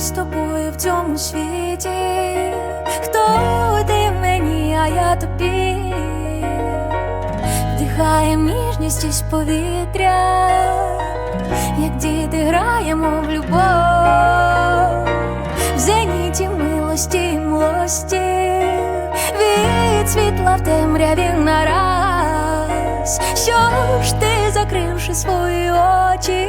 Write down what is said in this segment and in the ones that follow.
з тобою в цьому світі. Хто ти мені, а я тобі, вдихаєм ніжність із повітря, як діти граємо в любов, в зеніті милості й млості, від світла в темряві нараз. Що ж ти, закривши свої очі,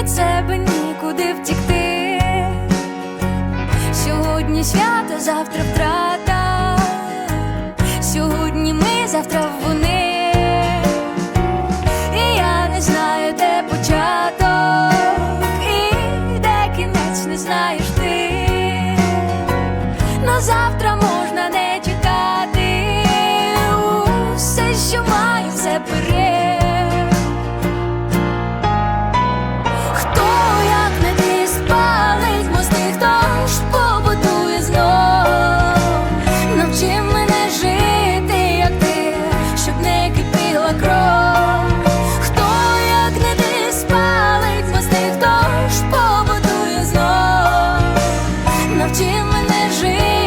від себе нікуди втікти. Сьогодні свято, завтра втрата, сьогодні ми, завтра вони, і я не знаю, де початок, і де кінець не знаєш. мене жити.